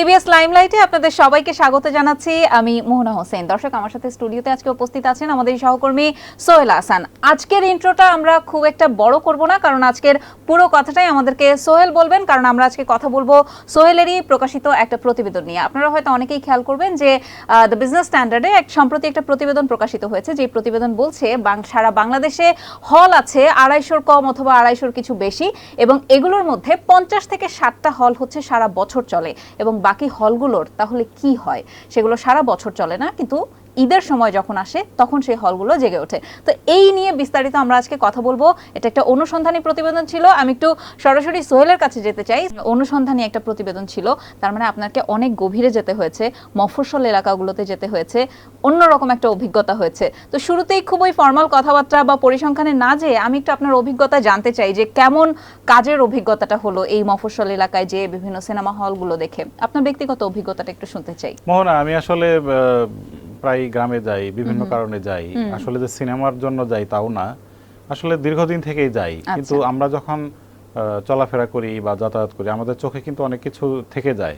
TVS লাইমলাইটে আপনাদের সবাইকে স্বাগত জানাচ্ছি। আমি মোহনা হোসেন। দর্শক, আমার সাথে স্টুডিওতে আজকে উপস্থিত আছেন আমাদের সহকর্মী সোহেল হাসান। আজকের ইন্ট্রোটা আমরা খুব একটা বড় করব না, কারণ আজকের পুরো কথাটাই আমাদেরকে সোহেল বলবেন, কারণ আমরা আজকে কথা বলব সোহেলেরই প্রকাশিত একটা প্রতিবেদন নিয়ে। আপনারা হয়তো অনেকেই খেয়াল করবেন যে দ্য বিজনেস স্ট্যান্ডার্ডে এক সম্প্রতি একটা প্রতিবেদন প্রকাশিত হয়েছে যে প্রতিবেদন বলছে সারা বাংলাদেশে হল আছে আড়াইশোর কম অথবা আড়াইশোর কিছু বেশি, এবং এগুলোর মধ্যে পঞ্চাশ থেকে ষাটটা হল হচ্ছে সারা বছর চলে, এবং বাকি হলগুলোর তাহলে কি হয়? সেগুলো সারা বছর চলে না কিন্তু ঈদের সময় যখন আসে, তখন সেই হলগুলো জেগে ওঠে। তো এই নিয়ে বিস্তারিত আমরা আজকে কথা বলব। এটা একটা অনুসন্ধানী প্রতিবেদন ছিল। আমি একটু সরাসরি সোহেলের কাছে যেতে চাই। অনুসন্ধানী একটা প্রতিবেদন ছিল। তার মানে আপনাকে অনেক গভীরে যেতে হয়েছে, মফস্বল এলাকাগুলোতে যেতে হয়েছে, অন্যরকম একটা অভিজ্ঞতা হয়েছে। তো শুরুতেই খুব ওই ফর্মাল কথাবার্তা বা পরিসংখ্যানে না যেয়ে আমি একটু আপনার অভিজ্ঞতা জানতে চাই যে কেমন কাজের অভিজ্ঞতাটা হলো এই মফস্বল এলাকায় যে বিভিন্ন সিনেমা হলগুলো দেখে। আপনার ব্যক্তিগত অভিজ্ঞতাটা একটু শুনতে চাই। মোহনা, আমি আসলে প্রায় গ্রামে যাই বিভিন্ন কারণে যাই। আসলে যে সিনেমার জন্য যাই তাও না। আসলে দীর্ঘদিন থেকেই যাই। কিন্তু আমরা যখন চলাফেরা করি বা যাতায়াত করি আমাদের চোখে কিন্তু অনেক কিছু থেকে যায়।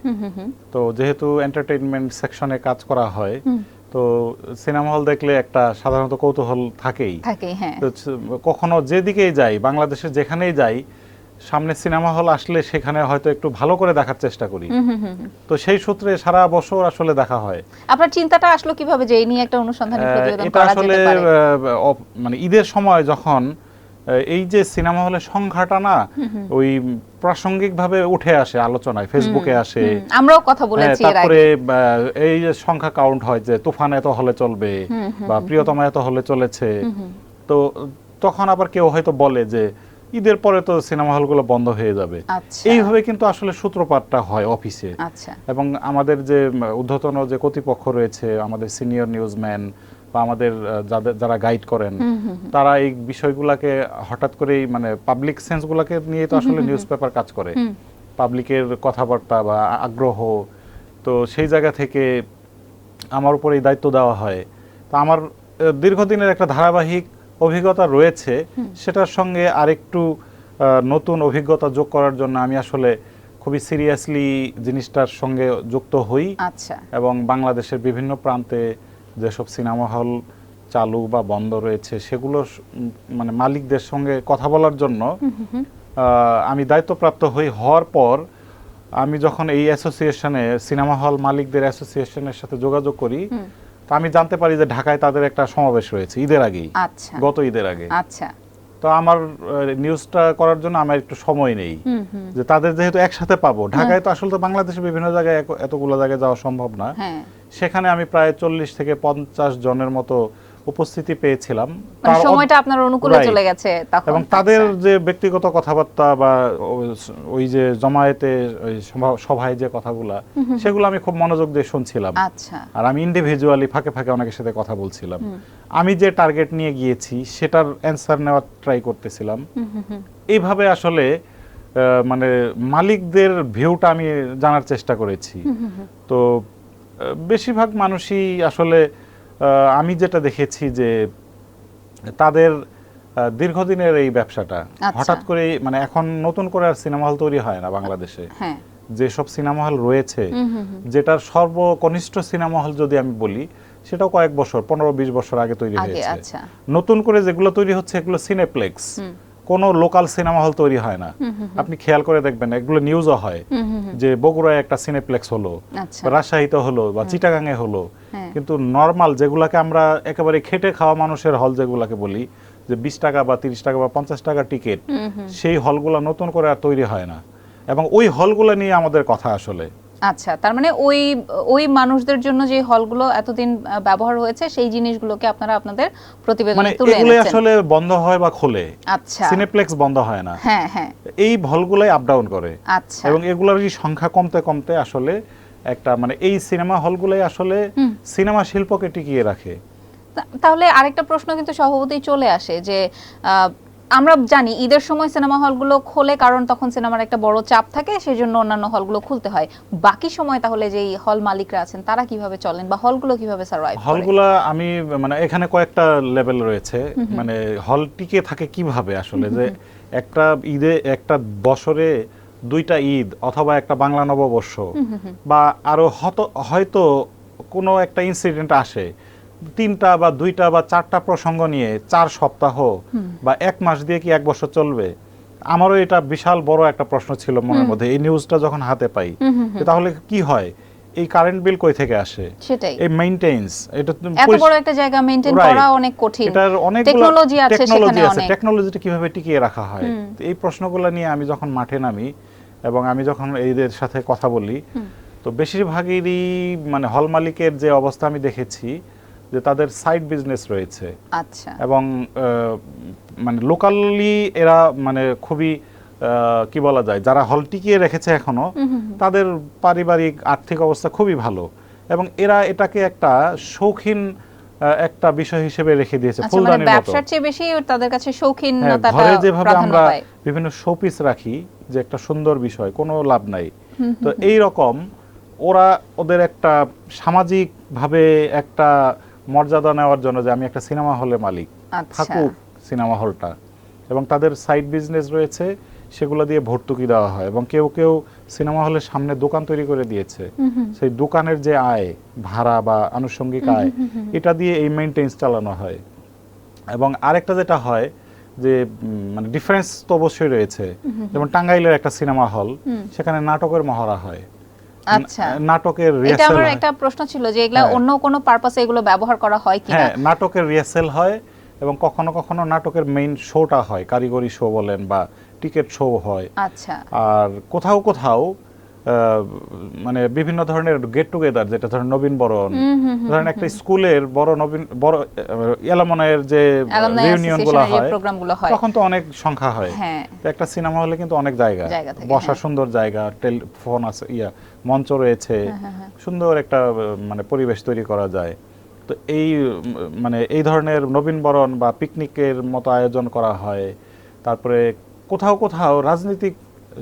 তো যেহেতু এন্টারটেইনমেন্ট সেকশনে কাজ করা হয় তো সিনেমা হল দেখলে একটা সাধারণত কৌতূহল থাকেই। হ্যাঁ। তো কখনো যেদিকেই যাই বাংলাদেশে যেখানেই যাই সামনে সিনেমা হল আসলে সেখানে হয়তো একটু ভালো করে দেখার চেষ্টা করি। তো সেই সূত্রে সারা বছর আসলে দেখা হয়। আপনার চিন্তাটা আসলো কীভাবে যে এই নিয়ে একটা অনুসন্ধানী প্রতিবেদন এটা করা আসলে যেতে পারে? মানে ঈদের সময় যখন এই যে সিনেমা হলের সংখ্যাটা না ওই প্রাসঙ্গিক ভাবে উঠে আসে আলোচনায় ফেসবুকে আসে। আমরাও কথা হ্যাঁ, বলেছি তারপরে এই যে সংখ্যা কাউন্ট হয় যে তুফান এত হলে চলবে বা প্রিয়তমা এত হলে চলেছে। তো তখন আবার কেউ হয়তো বলে যে ঈদের পরে তো সিনেমা হলগুলো বন্ধ হয়ে যাবে। আচ্ছা। এইভাবে কিন্তু আসলে সূত্রপাতটা হয় অফিসে। আচ্ছা। এবং আমাদের যে ঊর্ধ্বতন যে কর্তৃপক্ষ রয়েছে আমাদের সিনিয়র নিউজম্যান বা আমাদের যাদের যারা গাইড করেন তারা এই বিষয়গুলোকে হঠাৎ করেই মানে পাবলিক সেন্সগুলোকে নিয়ে তো আসলে নিউজ পেপার কাজ করে। পাবলিকের কথাবার্তা বা আগ্রহ তো সেই জায়গা থেকে আমার উপর এই দায়িত্ব দেওয়া হয়। তো আমার দীর্ঘদিনের একটা ধারাবাহিক অভিজ্ঞতা রয়েছে সেটার সঙ্গে আরেকটু নতুন অভিজ্ঞতা যোগ করার জন্য আমি আসলে খুবই সিরিয়াসলি জিনিসটার সঙ্গে যুক্ত হই। আচ্ছা। এবং বাংলাদেশের বিভিন্ন প্রান্তে যেসব সিনেমা হল চালু বা বন্ধ রয়েছে সেগুলো মানে মালিকদের সঙ্গে কথা বলার জন্য আমি দায়িত্বপ্রাপ্ত হই। হওয়ার পর আমি যখন এই অ্যাসোসিয়েশনে সিনেমা হল মালিকদের অ্যাসোসিয়েশনের সাথে যোগাযোগ করি তো আমি জানতে পারি যে ঢাকায় তাদের একটা সমাবেশ রয়েছে ঈদের আগেই। আচ্ছা। গত ঈদের আগে। আচ্ছা। তো আমার নিউজটা করার জন্য আমার একটু সময় নেই। যে তাদের যেহেতু একসাথে পাবো ঢাকায় তো আসলে তো বাংলাদেশের বিভিন্ন জায়গায় এতগুলো জায়গায় যাওয়া সম্ভব না। হ্যাঁ। সেখানে আমি প্রায় চল্লিশ থেকে পঞ্চাশ জনের মতো উপস্থিতি পেয়েছিলাম। মানে সময়টা আপনার অনুকূলে চলে গেছে তখন। এবং তাদের আচ্ছা। যে ব্যক্তিগত কথাবার্তা বা ওই যে জমায়েতে ওই সভায় যে কথাগুলা সেগুলো আমি খুব মনোযোগ দিয়ে শুনছিলাম। আচ্ছা। আর আমি ইন্ডিভিজুয়ালি ফাঁকে ফাঁকে অনেকের সাথে কথা বলছিলাম। আমি যে টার্গেট নিয়ে গিয়েছি সেটার অ্যান্সার নেওয়ার ট্রাই করতেছিলাম। এইভাবে আসলে মানে মালিকদের ভিউটা আমি জানার চেষ্টা করেছি। তো বেশিরভাগ মানুষই আসলে আমি যেটা দেখেছি যে তাদের দীর্ঘদিনের এই ব্যবসাটা আচ্ছা। হঠাৎ করে মানে এখন নতুন করে আর সিনেমা হল তৈরি হয় না বাংলাদেশে। যে যেসব সিনেমা হল রয়েছে। যেটার সর্বকনিষ্ঠ সিনেমা হল যদি আমি বলি সেটাও কয়েক বছর পনেরো বিশ বছর আগে তৈরি হয়েছে। আচ্ছা। নতুন করে যেগুলো তৈরি হচ্ছে এগুলো সিনেপ্লেক্স কোনো লোকাল সিনেমা হল তৈরি হয় না। আপনি খেয়াল করে দেখবেন এগুলো নিউজও হয়। যে বগুড়ায় একটা সিনেপ্লেক্স হলো আচ্ছা। রাজশাহীতে হলো বা চিটাগাঙে হলো। হ্যাঁ। কিন্তু নর্মাল যেগুলাকে আমরা একেবারে খেটে খাওয়া মানুষের হল যেগুলাকে বলি যে বিশ টাকা বা তিরিশ টাকা বা পঞ্চাশ টাকা টিকিট সেই হলগুলো নতুন করে আর তৈরি হয় না। এবং ওই হলগুলো নিয়ে আমাদের কথা আসলে। আচ্ছা তার মানে ওই ওই মানুষদের জন্য যে হলগুলো এতদিন ব্যবহার হয়েছে সেই জিনিসগুলোকে আপনারা আপনাদের মানে প্রতিবেদনে তুলে এগুলো এনেছেন। আসলে বন্ধ হয় বা খোলে। আচ্ছা। সিনেপ্লেক্স বন্ধ হয় না। হ্যাঁ হ্যাঁ। এই হলগুলাই আপ ডাউন করে। আচ্ছা। এবং এগুলোর এই সংখ্যা কমতে কমতে আসলে একটা মানে এই সিনেমা হলগুলাই আসলে সিনেমা শিল্পকে টিকিয়ে রাখে। তাহলে আরেকটা প্রশ্ন কিন্তু স্বভাবতই চলে আসে যে আহ, আমরা জানি ঈদের সময় সিনেমা হলগুলো খোলে কারণ তখন সিনেমার একটা বড় চাপ থাকে সেই জন্য অন্যান্য হলগুলো খুলতে হয়। বাকি সময় তাহলে যেই হল মালিকরা আছেন তারা কীভাবে চলেন বা হলগুলো কীভাবে সার্ভাইভ করে? হলগুলা আমি মানে এখানে কয়েকটা লেভেল রয়েছে। মানে হল টিকে থাকে কীভাবে আসলে? যে একটা ঈদে একটা বছরে দুইটা ঈদ অথবা একটা বাংলা নববর্ষ বা আরও হয়তো কোনো একটা ইনসিডেন্ট আসে। তিনটা বা দুইটা বা চারটা প্রসঙ্গ নিয়ে চার সপ্তাহ বা এক মাস দিয়ে কি এক বছর চলবে? আমারও এটা বিশাল বড় একটা প্রশ্ন ছিল মনের মধ্যে। এই নিউজটা যখন হাতে পাই তাহলে কি হয়? এই কারেন্ট বিল কই থেকে আসে? সেটাই। এই মেইনটেন্স এটা এত বড় একটা জায়গা মেইনটেইন করা অনেক কঠিন। এটার অনেক টেকনোলজি আছে সেখানে অনেক। টেকনোলজিটা কীভাবে টিকিয়ে রাখা হয়? তো এই প্রশ্নগুলো নিয়ে আমি যখন মাঠে নামি এবং আমি যখন এইদের সাথে কথা বলি তো বেশিরভাগেরই মানে হল মালিকের যে অবস্থা আমি দেখেছি যে তাদের সাইড বিজনেস রয়েছে। আচ্ছা। এবং মানে লোকালি এরা মানে খুবই কি বলা যায় যারা হল টিকিয়ে রেখেছে এখনও তাদের পারিবারিক আর্থিক অবস্থা খুবই ভালো। এবং এরা এটাকে একটা শৌখিন একটা বিষয় হিসেবে রেখে দিয়েছে আচ্ছা মানে ফুলদানির মতো। ব্যবসার চেয়ে বেশি তাদের কাছে হ্যাঁ, শৌখিনতাটা ঘরে যেভাবে আমরা বিভিন্ন শোপিস রাখি যে একটা সুন্দর বিষয় কোনো লাভ নাই। তো এই রকম ওরা ওদের একটা সামাজিক ভাবে একটা মর্যাদা নেওয়ার জন্য যে আমি একটা সিনেমা হলে মালিক আচ্ছা। থাকুক সিনেমা হলটা। এবং তাদের সাইড বিজনেস রয়েছে সেগুলো দিয়ে ভর্তুকি দেওয়া হয়। এবং কেউ কেউ সিনেমা হলের সামনে দোকান তৈরি করে দিয়েছে। সেই দোকানের যে আয় ভাড়া বা আনুষঙ্গিক আয় এটা দিয়ে এই মেনটেন্স চালানো হয়। এবং আরেকটা যেটা হয় যে মানে ডিফারেন্স তো অবশ্যই রয়েছে। যেমন টাঙ্গাইলের একটা সিনেমা হল সেখানে নাটকের মহড়া হয়। আচ্ছা। নাটকের নাটকের এটা আমার একটা প্রশ্ন ছিল যে এগুলা হ্যাঁ। অন্য কোনো পারপাসে এগুলো ব্যবহার করা হয় কিনা? হ্যাঁ নাটকের রিহার্সাল হয় এবং কখনো কখনো নাটকের মেইন শোটা হয়। কারিগরি শো বলেন বা টিকিট শো হয়। আচ্ছা। আর কোথাও কোথাও মানে বিভিন্ন ধরনের গেট টুগেদার যেটা ধরেন নবীন বরণ ধরেন একটা স্কুলের বড় নবীন বড় এলামনের যে রিউনিয়নগুলো হয়। তখন তো অনেক সংখ্যা হয়। হ্যাঁ। একটা সিনেমা হলে কিন্তু অনেক জায়গা। বসার হ্যাঁ। সুন্দর জায়গা টেলিফোন আছে ইয়া মঞ্চ রয়েছে হ্যাঁ, সুন্দর একটা মানে পরিবেশ তৈরি করা যায়। তো এই মানে এই ধরনের নবীন বরণ বা পিকনিকের মতো আয়োজন করা হয়। তারপরে কোথাও কোথাও রাজনৈতিক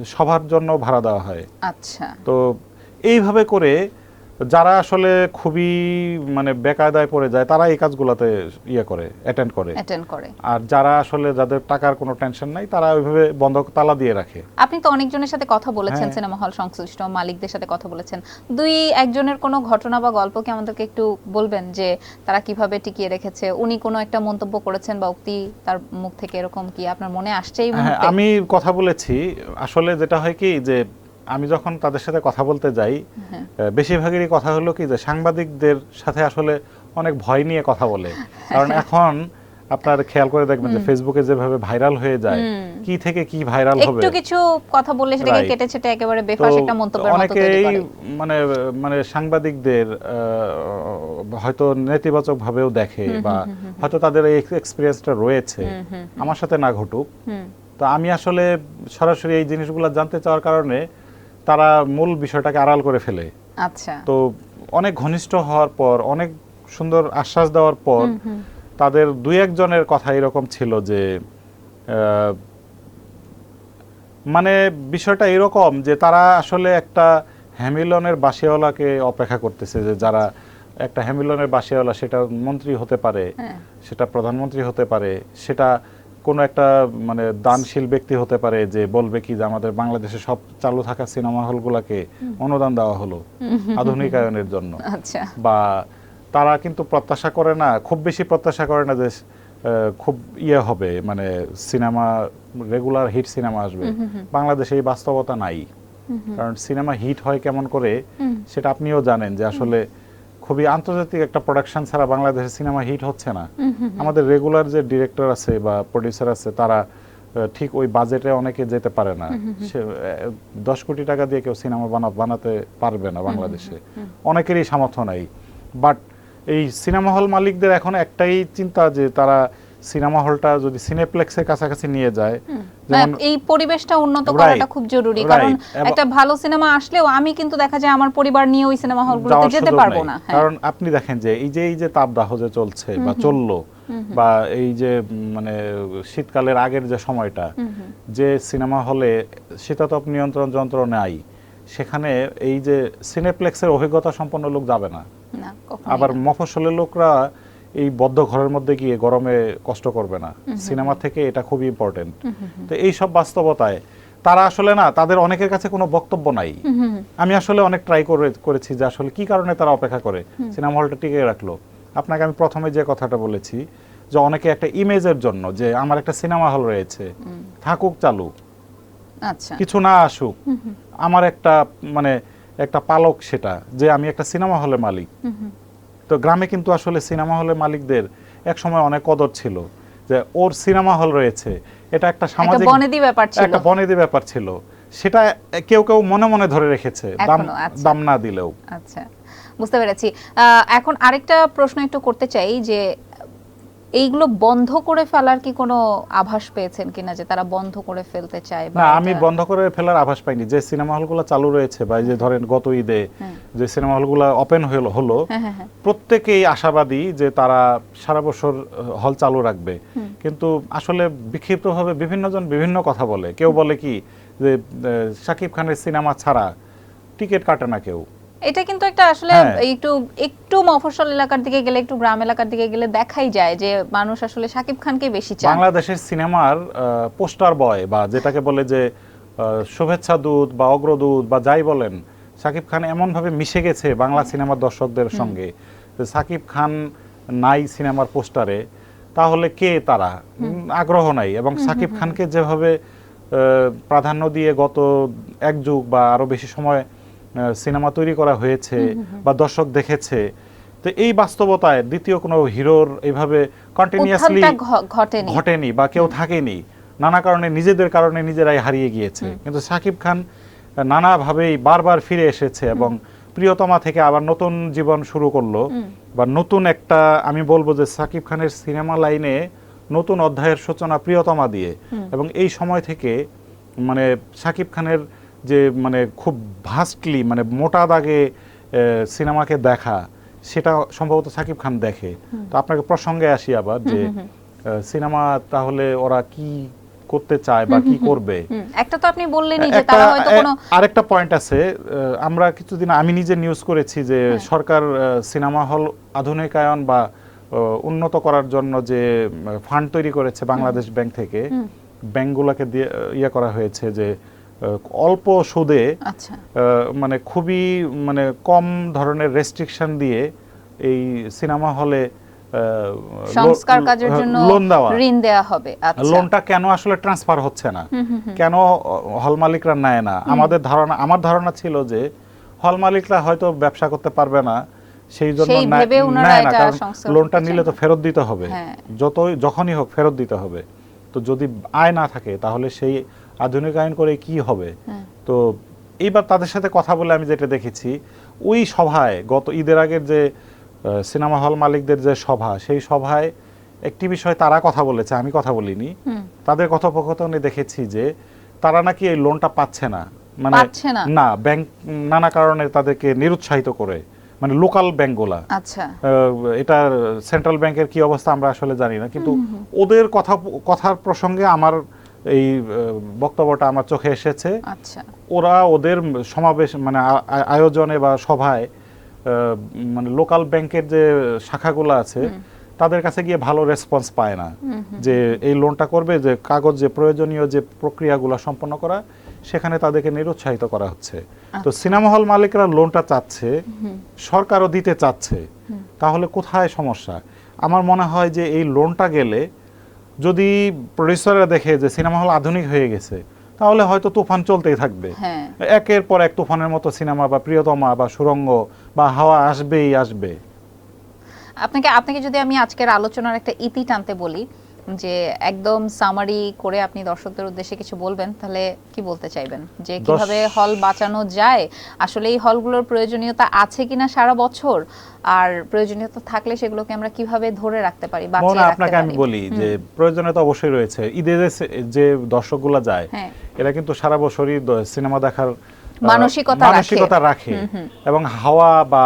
সভার জন্য ভাড়া দেওয়া হয়। আচ্ছা। তো এইভাবে করে যারা আসলে খুবই মানে বেকায়দায় পড়ে যায় তারা এই কাজগুলোতে ইয়ে করে অ্যাটেন্ড করে। অ্যাটেন্ড করে। আর যারা আসলে যাদের টাকার কোনো টেনশন নাই তারা ওইভাবে বন্ধ তালা দিয়ে রাখে। আপনি তো অনেকজনের সাথে কথা বলেছেন হ্যাঁ। সিনেমা হল সংশ্লিষ্ট মালিকদের সাথে কথা বলেছেন। দুই একজনের কোনো ঘটনা বা গল্প কি আমাদেরকে একটু বলবেন যে তারা কীভাবে টিকিয়ে রেখেছে? উনি কোনো একটা মন্তব্য করেছেন বা উক্তি তার মুখ থেকে এরকম কি আপনার মনে আসছে এই হ্যাঁ মুহূর্তে? আমি কথা বলেছি। আসলে যেটা হয় কি যে আমি যখন তাদের সাথে কথা বলতে যাই হ্যাঁ। বেশিরভাগেরই কথা হলো কি যে সাংবাদিকদের সাথে আসলে অনেক ভয় নিয়ে কথা বলে। কারণ এখন আপনার খেয়াল করে দেখবেন যে ফেসবুকে যেভাবে ভাইরাল হয়ে যায় কি থেকে কি ভাইরাল হবে? একটু কিছু কথা বললে সেটাকে কেটে ছেটে একেবারে বেফাস একটা মন্তব্যের মতো তৈরি অনেকেই করে। মানে মানে সাংবাদিকদের হয়তো নেতিবাচক ভাবেও দেখে বা হয়তো তাদের এই এক্সপিরিয়েন্সটা রয়েছে। আমার সাথে না ঘটুক। তো আমি আসলে সরাসরি এই জিনিসগুলো জানতে চাওয়ার কারণে তারা মূল বিষয়টাকে আড়াল করে ফেলে। আচ্ছা। তো অনেক ঘনিষ্ঠ হওয়ার পর অনেক সুন্দর আশ্বাস দেওয়ার পর তাদের দুই একজনের কথা এরকম ছিল যে মানে বিষয়টা এরকম যে তারা আসলে একটা হ্যামিলনের বাসিওয়ালাকে অপেক্ষা করতেছে যে যারা একটা হ্যামিলনের বাসিওয়ালা সেটা মন্ত্রী হতে পারে হ্যাঁ। সেটা প্রধানমন্ত্রী হতে পারে সেটা কোনো একটা মানে দানশীল ব্যক্তি হতে পারে যে বলবে কি যে আমাদের বাংলাদেশে সব চালু থাকা সিনেমা হলগুলোকে অনুদান দেওয়া হলো আধুনিকায়নের জন্য। আচ্ছা। বা তারা কিন্তু প্রত্যাশা করে না খুব বেশি প্রত্যাশা করে না যে খুব ইয়ে হবে মানে সিনেমা রেগুলার হিট সিনেমা আসবে। বাংলাদেশে এই বাস্তবতা নাই। কারণ সিনেমা হিট হয় কেমন করে সেটা আপনিও জানেন যে আসলে খুবই আন্তর্জাতিক একটা প্রোডাকশন ছাড়া বাংলাদেশের সিনেমা হিট হচ্ছে না। আমাদের রেগুলার যে ডিরেক্টর আছে বা প্রডিউসার আছে তারা ঠিক ওই বাজেটে অনেকে যেতে পারে না। দশ কোটি টাকা দিয়ে কেউ সিনেমা বানা বানাতে পারবে না বাংলাদেশে। অনেকেরই সামর্থ্য নাই। বাট এই সিনেমা হল মালিকদের এখন একটাই চিন্তা যে তারা সিনেমা হলটা যদি সিনেপ্লেক্সের কাছাকাছি নিয়ে যায় এই পরিবেশটা উন্নত করাটা খুব জরুরি কারণ একটা ভালো সিনেমা আসলেও আমি কিন্তু দেখা যায় আমার পরিবার নিয়ে ওই সিনেমা হলগুলোতে যেতে পারব না হ্যাঁ। কারণ আপনি দেখেন যে এই যে এই যে তাপদাহ যে চলছে বা চলল বা এই যে মানে শীতকালের আগের যে সময়টা যে সিনেমা হলে শীতাতপ নিয়ন্ত্রণ যন্ত্র নাই সেখানে এই যে সিনেপ্লেক্সের অভিজ্ঞতা সম্পন্ন লোক যাবে না। আবার না। মফস্বলের লোকরা এই বদ্ধ ঘরের মধ্যে গিয়ে গরমে কষ্ট করবে না। সিনেমা থেকে এটা খুবই ইম্পর্টেন্ট তো এই সব বাস্তবতায় তারা আসলে না তাদের অনেকের কাছে কোনো বক্তব্য নাই। আমি আসলে অনেক ট্রাই করে করেছি যে আসলে কি কারণে তারা অপেক্ষা করে। সিনেমা হলটা টিকে রাখল। আপনাকে আমি প্রথমে যে কথাটা বলেছি যে অনেকে একটা ইমেজের জন্য যে আমার একটা সিনেমা হল রয়েছে থাকুক চালু। আচ্ছা। কিছু না আসুক আমার একটা মানে একটা পালক সেটা যে আমি একটা সিনেমা হলের মালিক। তো গ্রামে কিন্তু আসলে সিনেমা হলের মালিকদের এক সময় অনেক কদর ছিল যে ওর সিনেমা হল রয়েছে। এটা একটা সামাজিক বনেদি ব্যাপার ছিল। একটা বনেদি ব্যাপার ছিল। সেটা কেউ কেউ মনে মনে ধরে রেখেছে। দাম আচ্ছা। দাম না দিলেও। আচ্ছা বুঝতে পেরেছি। আহ, এখন আরেকটা প্রশ্ন একটু করতে চাই যে এইগুলো বন্ধ করে ফেলার কি কোনো আভাস পেয়েছেন কিনা যে তারা বন্ধ করে ফেলতে চায় না আমি বন্ধ করে ফেলার আভাস পাইনি। যে সিনেমা হলগুলো চালু রয়েছে বা যে ধরেন গত ঈদে। যে সিনেমা হলগুলো ওপেন হলো হলো হ্যাঁ হ্যাঁ হ্যাঁ। প্রত্যেকেই আশাবাদী যে তারা সারা বছর হল চালু রাখবে। কিন্তু আসলে বিক্ষিপ্তভাবে বিভিন্নজন বিভিন্ন কথা বলে। কেউ বলে কি যে শাকিব খানের সিনেমা ছাড়া টিকিট কাটে না কেউ। এটা কিন্তু একটা আসলে হ্যাঁ। একটু একটু মফস্বল এলাকার দিকে গেলে একটু গ্রাম এলাকার দিকে গেলে দেখাই যায় যে মানুষ আসলে শাকিব খানকে বেশি চান বাংলাদেশের সিনেমার পোস্টার বয় বা যেটাকে বলে যে শুভেচ্ছা দূত বা অগ্রদূত বা যাই বলেন সাকিব খান এমনভাবে মিশে গেছে বাংলা সিনেমার দর্শকদের সঙ্গে। যে সাকিব খান নাই সিনেমার পোস্টারে তাহলে কে তারা? আগ্রহ নাই এবং সাকিব খানকে যেভাবে আহ, প্রাধান্য দিয়ে গত এক যুগ বা আরও বেশি সময় সিনেমা তৈরি করা হয়েছে বা দর্শক দেখেছে। তো এই বাস্তবতায় দ্বিতীয় কোনো হিরোর এইভাবে কন্টিনিউয়াসলি ঘটেনি। ঘটেনি বা কেউ থাকেনি। নানা কারণে নিজেদের কারণে নিজেরাই হারিয়ে গিয়েছে। কিন্তু সাকিব খান নানাভাবেই বারবার ফিরে এসেছে এবং প্রিয়তমা থেকে আবার নতুন জীবন শুরু করল বা নতুন একটা আমি বলব যে সাকিব খানের সিনেমা লাইনে নতুন অধ্যায়ের সূচনা প্রিয়তমা দিয়ে। এবং এই সময় থেকে মানে সাকিব খানের যে মানে খুব ভাস্টলি মানে মোটা দাগে সিনেমাকে দেখা সেটা সম্ভবত সাকিব খান দেখে। তো আপনাকে প্রসঙ্গে আসি আবার যে সিনেমা তাহলে ওরা কি করতে চায় বা কি করবে? একটা তো আপনি বললেনই যে তারা হয়তো কোনো আরেকটা পয়েন্ট আছে আমরা কিছুদিন আমি নিজে নিউজ করেছি যে হ্যাঁ। সরকার সিনেমা হল আধুনিকায়ন বা উন্নত করার জন্য যে ফান্ড তৈরি করেছে বাংলাদেশ ব্যাংক থেকে ব্যাংকগুলোকে দিয়ে ইয়ে করা হয়েছে যে অল্প সুদে আচ্ছা। মানে খুবই মানে কম ধরনের রেস্ট্রিকশন দিয়ে এই সিনেমা হলে সংস্কার কাজের জন্য লোন দেওয়া। ঋণ দেওয়া হবে। আচ্ছা। লোনটা কেন আসলে ট্রান্সফার হচ্ছে না? কেন হল মালিকরা নেয় না? আমাদের ধারণা আমার ধারণা ছিল যে হল মালিকরা হয়তো ব্যবসা করতে পারবে না সেই জন্য নেয় না কারণ লোনটা নিলে তো ফেরত দিতে হবে। হ্যাঁ। যতই যখনই হোক ফেরত দিতে হবে। তো যদি আয় না থাকে তাহলে সেই আধুনিকায়ন করে কি হবে? হ্যাঁ। তো এইবার তাদের সাথে কথা বলে আমি যেটা দেখেছি ওই সভায় গত ঈদের আগের যে সিনেমা হল মালিকদের যে সভা সেই সভায় একটি বিষয় তারা কথা বলেছে আমি কথা বলিনি। তাদের কথোপকথনে দেখেছি যে তারা নাকি এই লোনটা পাচ্ছে না। মানে না? ব্যাংক নানা কারণে তাদেরকে নিরুৎসাহিত করে মানে লোকাল ব্যাংকগুলা আচ্ছা। এটা সেন্ট্রাল ব্যাংকের কি অবস্থা আমরা আসলে জানি না। কিন্তু ওদের কথা কথার প্রসঙ্গে আমার এই বক্তব্যটা আমার চোখে এসেছে। আচ্ছা। ওরা ওদের সমাবেশ মানে আয়োজনে বা সভায় মানে লোকাল ব্যাংকের যে শাখাগুলো আছে তাদের কাছে গিয়ে ভালো রেসপন্স পায় না। যে এই লোনটা করবে যে কাগজ যে প্রয়োজনীয় যে প্রক্রিয়াগুলো সম্পন্ন করা সেখানে তাদেরকে নিরুৎসাহিত করা হচ্ছে। তো সিনেমা হল মালিকরা লোনটা চাচ্ছে সরকারও দিতে চাচ্ছে। তাহলে কোথায় সমস্যা? আমার মনে হয় যে এই লোনটা গেলে যদি প্রডিউসাররা দেখে যে সিনেমা হল আধুনিক হয়ে গেছে তাহলে হয়তো তুফান চলতেই থাকবে। হ্যাঁ। একের পর এক তুফানের মতো সিনেমা বা প্রিয়তমা বা সুরঙ্গ বা হাওয়া আসবেই আসবে। আপনাকে আপনাকে যদি আমি আজকের আলোচনার একটা ইতি টানতে বলি যে একদম সামারি করে আপনি দর্শকদের উদ্দেশ্যে কিছু বলবেন তাহলে কি বলতে চাইবেন? যে কীভাবে হল বাঁচানো যায়? আসলে এই হলগুলোর প্রয়োজনীয়তা আছে কিনা সারা বছর? আর প্রয়োজনীয়তা থাকলে সেগুলোকে আমরা কীভাবে ধরে রাখতে পারি বাঁচিয়ে রাখতে আপনাকে আমি বলি যে প্রয়োজনীয়তা অবশ্যই রয়েছে। ঈদে যে দর্শকগুলো যায় হ্যাঁ। এরা কিন্তু সারা বছরই সিনেমা দেখার মানসিকতা রাখে। মানসিকতা রাখে। এবং হাওয়া বা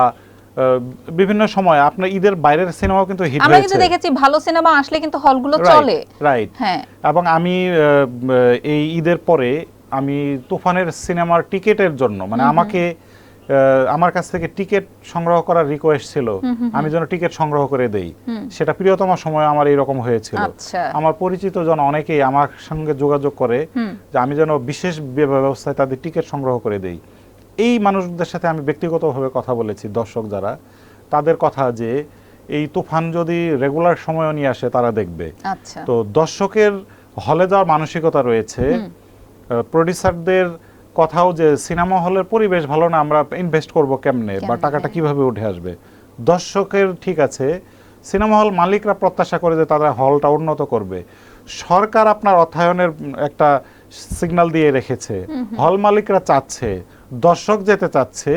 বিভিন্ন সময় আপনার ঈদের বাইরের সিনেমাও কিন্তু হিট আমরা কিন্তু দেখেছি ভালো সিনেমা আসলে কিন্তু হলগুলো চলে। রাইট হ্যাঁ। এবং আমি এই ঈদের পরে আমি তুফানের সিনেমার টিকেটের জন্য মানে আমাকে আমার কাছ থেকে টিকিট সংগ্রহ করার রিকোয়েস্ট ছিল আমি যেন টিকিট সংগ্রহ করে দেই। সেটা প্রিয়তম সময় আমার এরকম হয়েছিল। আচ্ছা। আমার পরিচিত জন অনেকেই আমার সঙ্গে যোগাযোগ করে যে আমি যেন বিশেষ ব্যবস্থায় তাদের টিকিট সংগ্রহ করে দেই। এই মানুষদের সাথে আমি ব্যক্তিগতভাবে কথা বলেছি দর্শক যারা তাদের কথা যে এই তুফান যদি রেগুলার সময়ও নিয়ে আসে তারা দেখবে। আচ্ছা। তো দর্শকের হলে যাওয়ার মানসিকতা রয়েছে। প্রডিউসারদের কথাও যে সিনেমা হলের পরিবেশ ভালো না আমরা ইনভেস্ট করব কেমনে বা টাকাটা হ্যাঁ। কীভাবে উঠে আসবে? দর্শকের ঠিক আছে সিনেমা হল মালিকরা প্রত্যাশা করে যে তারা হলটা উন্নত করবে। সরকার আপনার অর্থায়নের একটা সিগন্যাল দিয়ে রেখেছে। হল মালিকরা চাচ্ছে দর্শক যেতে চাচ্ছে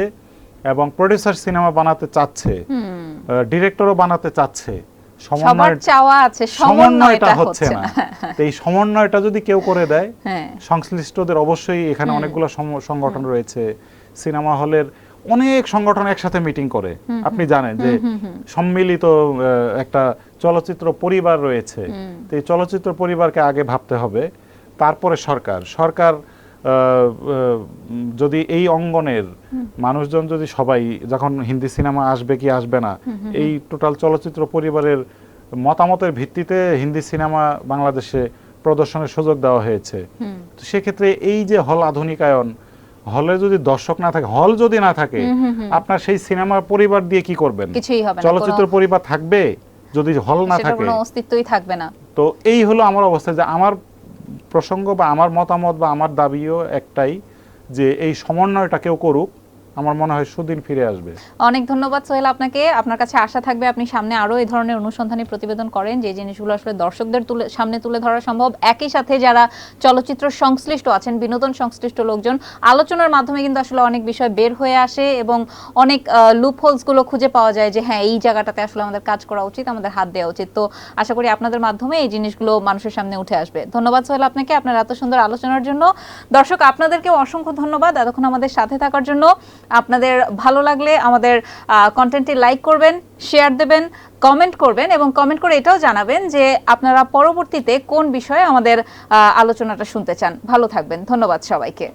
এবং প্রডিউসার সিনেমা বানাতে চাচ্ছে ডিরেক্টরও বানাতে চাচ্ছে সবার চাওয়া আছে সমন্বয়টা সমন্বয়টা হচ্ছে না। এই সমন্বয়টা যদি কেউ করে দেয় হ্যাঁ। সংশ্লিষ্টদের অবশ্যই এখানে অনেকগুলো সংগঠন রয়েছে। সিনেমা হলের অনেক সংগঠন একসাথে মিটিং করে। আপনি জানেন যে সম্মিলিত একটা চলচ্চিত্র পরিবার রয়েছে। তো এই চলচ্চিত্র পরিবারকে আগে ভাবতে হবে। তারপরে সরকার। সরকার যদি এই অঙ্গনের মানুষজন যদি সবাই যখন হিন্দি সিনেমা আসবে কি আসবে না এই টোটাল চলচ্চিত্র পরিবারের মতামতের ভিত্তিতে হিন্দি সিনেমা বাংলাদেশে প্রদর্শনের সুযোগ দেওয়া হয়েছে। তো সেক্ষেত্রে এই যে হল আধুনিকায়ন হলে যদি দর্শক না থাকে হল যদি না থাকে আপনার সেই সিনেমা পরিবার দিয়ে কি করবেন? চলচ্চিত্র পরিবার থাকবে যদি হল না থাকে? অস্তিত্বই থাকবে না। তো এই হলো আমার অবস্থা যে আমার প্রসঙ্গ বা আমার মতামত বা আমার দাবিও একটাই যে এই সমন্বয়টা কেউ করুক। আমার মনে হয় সুদিন ফিরে আসবে। অনেক ধন্যবাদ সোহেল আপনাকে। আপনার কাছে আশা থাকবে আপনি সামনে আরও এই ধরনের অনুসন্ধানী প্রতিবেদন করেন, যে জিনিসগুলো আসলে দর্শকদের তুলে, সামনে তুলে ধরা সম্ভব। একই সাথে যারা চলচ্চিত্র সংশ্লিষ্ট আছেন, বিনোদন সংশ্লিষ্ট লোকজন, আলোচনার মাধ্যমে কিন্তু আসলে অনেক বিষয় বের হয়ে আসে এবং অনেক লুপগুলো খুঁজে পাওয়া যায় যে হ্যাঁ এই জায়গাটাতে আসলে আমাদের কাজ করা উচিত, আমাদের হাত দেওয়া উচিত। তো আশা করি আপনাদের মাধ্যমে এই জিনিসগুলো মানুষের সামনে উঠে আসবে। ধন্যবাদ সোহেল আপনাকে আপনার এত সুন্দর আলোচনার জন্য। দর্শক, আপনাদেরকেও অসংখ্য ধন্যবাদ এতক্ষণ আমাদের সাথে থাকার জন্য। আপনাদের ভালো লাগলে আমাদের কন্টেন্টটি লাইক করবেন শেয়ার দেবেন কমেন্ট করবেন এবং কমেন্ট করে এটাও জানাবেন যে আপনারা পরবর্তীতে কোন বিষয়ে আমাদের আলোচনাটা শুনতে চান। ভালো থাকবেন। ধন্যবাদ সবাইকে।